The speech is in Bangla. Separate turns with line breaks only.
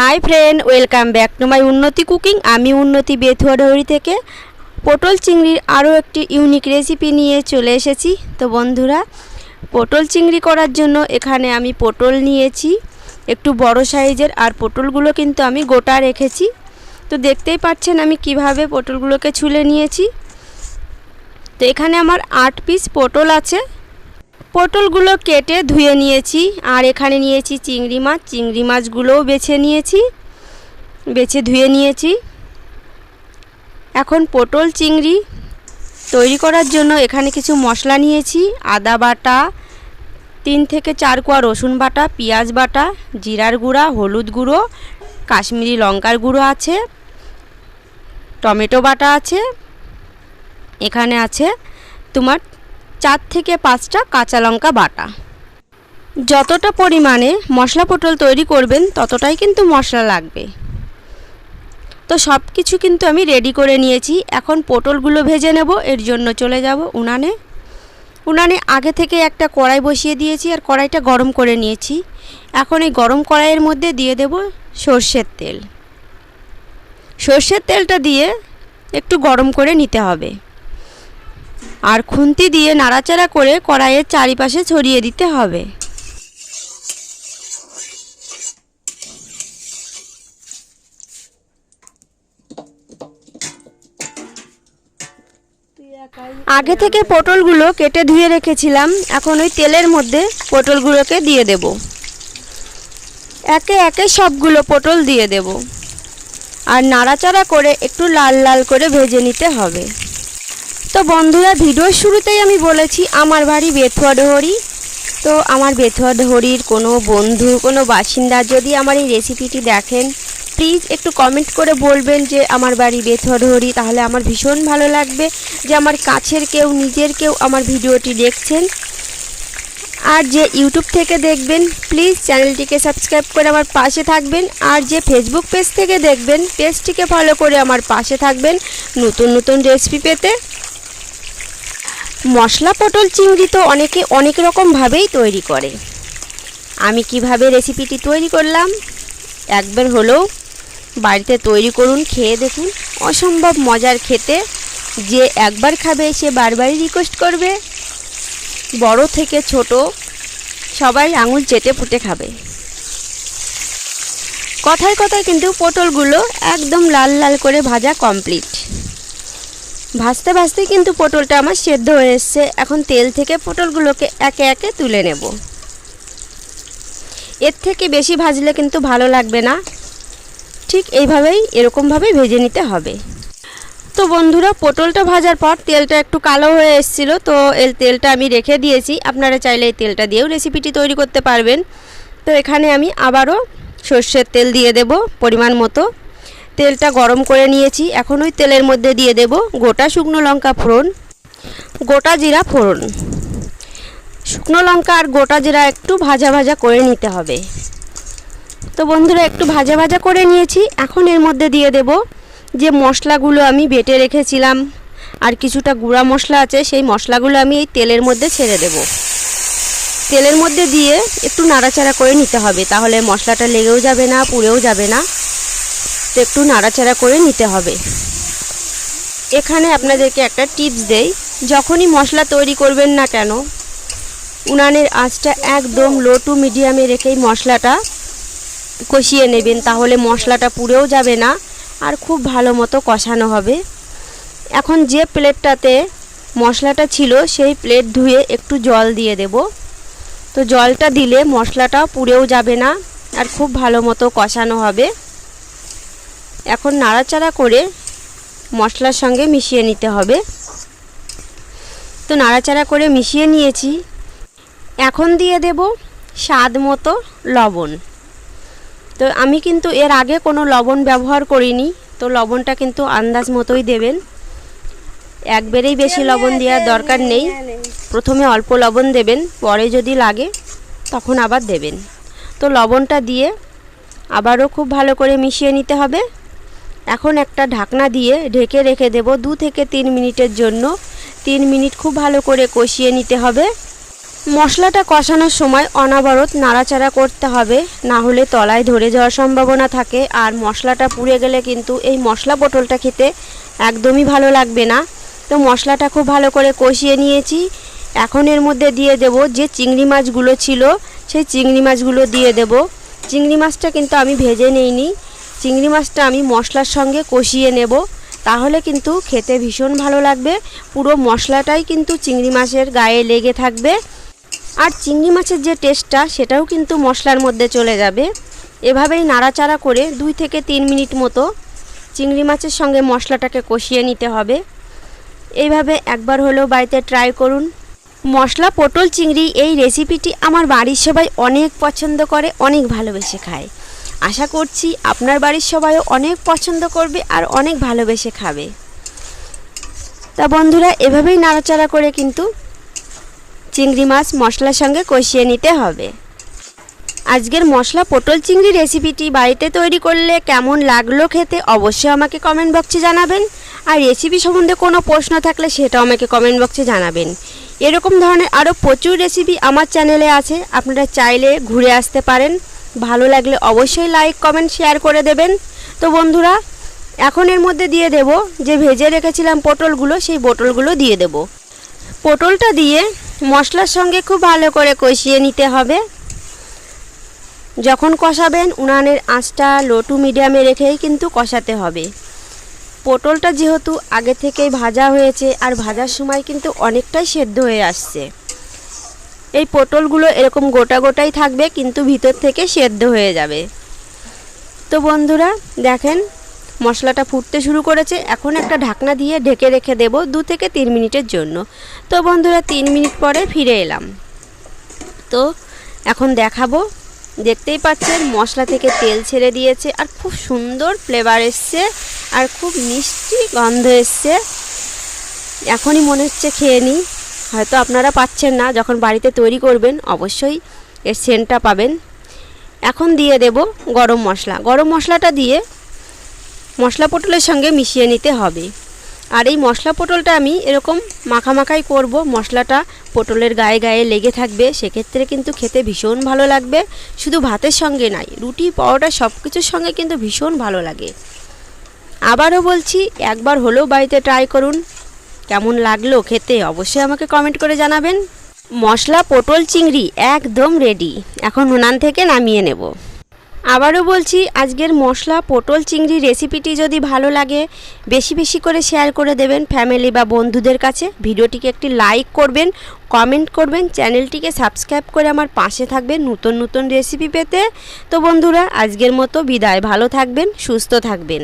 Hi friend welcome back to my Unnati cooking আমি উন্নতি বেথুয়াডহরি থেকে। পটল চিংড়ির আরও একটি ইউনিক রেসিপি নিয়ে চলে এসেছি। তো বন্ধুরা, পটল চিংড়ি করার জন্য এখানে আমি পটল নিয়েছি, একটু বড় সাইজের, আর পটলগুলো কিন্তু আমি গোটা রেখেছি। তো দেখতেই পাচ্ছেন আমি কীভাবে পটলগুলোকে ছুলে নিয়েছি। তো এখানে আমার আট পিস পটল আছে। পটলগুলো কেটে ধুয়ে নিয়েছি, আর এখানে নিয়েছি চিংড়ি মাছ, চিংড়ি মাছগুলোও বেছে নিয়েছি, বেছে ধুয়ে নিয়েছি। এখন পটল চিংড়ি তৈরি করার জন্য এখানে কিছু মশলা নিয়েছি, আদা বাটা, তিন থেকে চার কোয়া রসুন বাটা, পেঁয়াজ বাটা, জিরার গুঁড়া, হলুদ গুঁড়ো, কাশ্মীরি লঙ্কার গুঁড়ো আছে, টমেটো বাটা আছে, এখানে আছে তোমার চার থেকে পাঁচটা কাঁচা লঙ্কা বাটা। যতটা পরিমাণে মশলা পটল তৈরি করবেন, ততটাই কিন্তু মশলা লাগবে। তো সব কিছু কিন্তু আমি রেডি করে নিয়েছি। এখন পটলগুলো ভেজে নেব, এর জন্য চলে যাব উনানে। উনানে আগে থেকে একটা কড়াই বসিয়ে দিয়েছি আর কড়াইটা গরম করে নিয়েছি। এখন এই গরম কড়াইয়ের মধ্যে দিয়ে দেব সর্ষের তেল। সর্ষের তেলটা দিয়ে একটু গরম করে নিতে হবে। আর খুন্তি দিয়ে নাড়াচাড়া করে কড়াইয়ের চারিপাশে ছড়িয়ে দিতে হবে। আগে থেকে পটলগুলো কেটে ধুয়ে রেখেছিলাম, এখন ওই তেলের মধ্যে পটলগুলোকে দিয়ে দেব। একে একে সবগুলো পটল দিয়ে দেব। আর নাড়াচাড়া করে একটু লাল লাল করে ভেজে নিতে হবে। তো বন্ধুরা, ভিডিওর শুরুতেই আমি বলেছি, আমার বাড়ি বেথুয়া ডহরি। তো আমার বেথুয়া ডহরির কোনো বন্ধু, কোনো বাসিন্দা যদি আমার এই রেসিপিটি দেখেন প্লিজ একটু কমেন্ট করে বলবেন যে, আমার বাড়ি বেথুয়া ডহরি, তাহলে আমার ভীষণ ভালো লাগবে যে, আমার কাছের কেউ, নিজের কেউ আমার ভিডিওটি দেখছেন। আর যে ইউটিউব থেকে দেখবেন প্লিজ চ্যানেলটিকে সাবস্ক্রাইব করে আমার পাশে থাকবেন। আর যে ফেসবুক পেজ থেকে দেখবেন পেজটিকে ফলো করে আমার পাশে থাকবেন নতুন নতুন রেসিপি পেতে। মশলা পটল চিংড়ি তো অনেকে অনেক রকমভাবেই তৈরি করে। আমি কীভাবে রেসিপিটি তৈরি করলাম? একবার হলেও বাড়িতে তৈরি করুন, খেয়ে দেখুন। অসম্ভব মজার খেতে। যে একবার খাবে, সে বারবারই রিকোয়েস্ট করবে। বড় থেকে ছোট, সবাই আঙুল চেটে পুটে খাবে। কথায় কথায় কিন্তু পটলগুলো একদম লাল লাল করে ভাজা কমপ্লিট ভাজতে ভাজতে কিন্তু পটলটা আমার সেদ্ধ হয়ে এসছে। এখন তেল থেকে পটলগুলোকে একে একে তুলে নেব। এর থেকে বেশি ভাজলে কিন্তু ভালো লাগবে না। ঠিক এইভাবেই, এরকমভাবেই ভেজে নিতে হবে। তো বন্ধুরা, পটলটা ভাজার পর তেলটা একটু কালো হয়ে এসেছিল, তো এই তেলটা আমি রেখে দিয়েছি। আপনারা চাইলে এই তেলটা দিয়েও রেসিপিটি তৈরি করতে পারবেন। তো এখানে আমি আবারও সর্ষের তেল দিয়ে দেব পরিমাণ মতো। তেলটা গরম করে নিয়েছি। এখন ওই তেলের মধ্যে দিয়ে দেব গোটা শুকনো লঙ্কা ফোড়ন। গোটা জিরা ফোড়ন। শুকনো লঙ্কা আর গোটা জিরা একটু ভাজা ভাজা করে নিতে হবে। তো বন্ধুরা, একটু ভাজা ভাজা করে নিয়েছি। এখন এর মধ্যে দিয়ে দেব যে মশলাগুলো আমি বেটে রেখেছিলাম আর কিছুটা গুঁড়া মশলা আছে, সেই মশলাগুলো আমি এই তেলের মধ্যে ছেড়ে দেব। তেলের মধ্যে দিয়ে একটু নাড়াচাড়া করে নিতে হবে, তাহলে মশলাটা লেগেও যাবে না, পুড়েও যাবে না। তো একটু নাড়াচাড়া করে নিতে হবে। এখানে আপনাদেরকে একটা টিপস দেই, যখনই মশলা তৈরি করবেন না কেন, উনানের আঁচটা একদম লো টু মিডিয়ামে রেখেই মশলাটা কষিয়ে নেবেন, তাহলে মশলাটা পুড়েও যাবে না আর খুব ভালো মতো কষানো হবে। এখন যে প্লেটটাতে মশলাটা ছিল, সেই প্লেট ধুয়ে একটু জল দিয়ে দেব। তো জলটা দিলে মশলাটা পুড়েও যাবে না আর খুব ভালো মতো কষানো হবে। এখন নাড়াচাড়া করে মশলার সঙ্গে মিশিয়ে নিতে হবে। তো নাড়াচাড়া করে মিশিয়ে নিয়েছি। এখন দিয়ে দেব স্বাদ মতো লবণ। তো আমি কিন্তু এর আগে কোনো লবণ ব্যবহার করিনি, তো লবণটা কিন্তু আন্দাজ মতোই দেবেন। একবারেই বেশি লবণ দেওয়ার দরকার নেই। প্রথমে অল্প লবণ দেবেন, পরে যদি লাগে তখন আবার দেবেন। তো লবণটা দিয়ে আবারও খুব ভালো করে মিশিয়ে নিতে হবে। এখন একটা ঢাকনা দিয়ে ঢেকে রেখে দেব দু থেকে তিন মিনিটের জন্য। তিন মিনিট খুব ভালো করে কষিয়ে নিতে হবে। মশলাটা কষানোর সময় অনাবরত নাড়াচাড়া করতে হবে, না হলে তলায় ধরে যাওয়ার সম্ভাবনা থাকে। আর মশলাটা পুড়ে গেলে কিন্তু এই মশলা পটলটা খেতে একদমই ভালো লাগবে না। তো মশলাটা খুব ভালো করে কষিয়ে নিয়েছি। এখন এর মধ্যে দিয়ে দেব যে চিংড়ি মাছগুলো ছিল, সেই চিংড়ি মাছগুলো দিয়ে দেব। চিংড়ি মাছটা কিন্তু আমি ভেজে নেইনি। চিংড়ি মাছটা আমি মশলার সঙ্গে কষিয়ে নেব। তাহলে কিন্তু খেতে ভীষণ ভালো লাগবে। পুরো মশলাটাই কিন্তু চিংড়ি মাছের গায়ে লেগে থাকবে। আর চিংড়ি মাছের যে টেস্টটা সেটাও কিন্তু মশলার মধ্যে চলে যাবে। এভাবেই নাড়াচাড়া করে দুই থেকে তিন মিনিট মতো চিংড়ি মাছের সঙ্গে মশলাটাকে কষিয়ে নিতে হবে। এইভাবে একবার হলেও বাড়িতে ট্রাই করুন। মশলা, পটল, চিংড়ি এই রেসিপিটি আমার বাড়ির সবাই অনেক পছন্দ করে, অনেক ভালোবেসে খায়। আশা করছি আপনার বাড়ির সবাইও অনেক পছন্দ করবে আর অনেক ভালোবেসে খাবে। তা বন্ধুরা, এভাবেই নাড়াচাড়া করে কিন্তু চিংড়ি মাছ মশলার সঙ্গে কষিয়ে নিতে হবে। আজকের মশলা পটল চিংড়ি রেসিপিটি বাড়িতে তৈরি করলে কেমন লাগল খেতে অবশ্যই আমাকে কমেন্ট বক্সে জানাবেন। আর রেসিপি সম্বন্ধে কোনো প্রশ্ন থাকলে সেটাও আমাকে কমেন্ট বক্সে জানাবেন। এরকম ধরনের আরও প্রচুর রেসিপি আমার চ্যানেলে আছে, আপনারা চাইলে ঘুরে আসতে পারেন। ভালো লাগলে অবশ্যই লাইক কমেন্ট শেয়ার করে দেবেন। তো বন্ধুরা, এখন এর মধ্যে দিয়ে দেব যে ভেজে রেখেছিলাম পটলগুলো, সেই পটলগুলো দিয়ে দেব। পটলটা দিয়ে মশলার সঙ্গে খুব ভালো করে কষিয়ে নিতে হবে। যখন কষাবেন, উনানের আঁচটা লো টু মিডিয়ামে রেখেই কিন্তু কষাতে হবে। পটলটা যেহেতু আগে থেকেই ভাজা হয়েছে, আর ভাজার সময় কিন্তু অনেকটাই সেদ্ধ হয়ে আসছে। এই পটলগুলো এরকম গোটা গোটাই থাকবে, কিন্তু ভিতর থেকে সেদ্ধ হয়ে যাবে। তো বন্ধুরা, দেখেন, মশলাটা ফুটতে শুরু করেছে। এখন একটা ঢাকনা দিয়ে ঢেকে রেখে দেব দু থেকে তিন মিনিটের জন্য। তো বন্ধুরা, তিন মিনিট পরে ফিরে এলাম। তো এখন দেখাবো, দেখতেই পাচ্ছেন, মশলা থেকে তেল ছেড়ে দিয়েছে, আর খুব সুন্দর ফ্লেভার এসছে, আর খুব মিষ্টি গন্ধ এসছে। এখনই মনে হচ্ছে খেয়ে নিই। হয়তো আপনারা পাচ্ছেন না, যখন বাড়িতে তৈরি করবেন অবশ্যই এর সেন্টটা পাবেন। এখন দিয়ে দেব গরম মশলা। গরম মশলাটা দিয়ে মশলা পটলের সঙ্গে মিশিয়ে নিতে হবে। আর এই মশলা পটলটা আমি এরকম মাখামাখাই করব, মশলাটা পটলের গায়ে গায়ে লেগে থাকবে, সেক্ষেত্রে কিন্তু খেতে ভীষণ ভালো লাগবে। শুধু ভাতের সঙ্গে নাই, রুটি, পরোটা সব কিছুর সঙ্গে কিন্তু ভীষণ ভালো লাগে। আবারও বলছি, একবার হলেও বাড়িতে ট্রাই করুন। কেমন লাগল খেতে অবশ্যই আমাকে কমেন্ট করে জানাবেন। মশলা, পটল, চিংড়ি একদম রেডি এখন উনান থেকে নামিয়ে নেব। আবারও বলছি, আজকের মশলা, পটল, চিংড়ি রেসিপিটি যদি ভালো লাগে, বেশি বেশি করে শেয়ার করে দেবেন ফ্যামিলি বা বন্ধুদের কাছে। ভিডিওটিকে একটি লাইক করবেন কমেন্ট করবেন চ্যানেলটিকে সাবস্ক্রাইব করে আমার পাশে থাকবেন নতুন নতুন রেসিপি পেতে। তো বন্ধুরা, আজকের মতো বিদায়। ভালো থাকবেন, সুস্থ থাকবেন।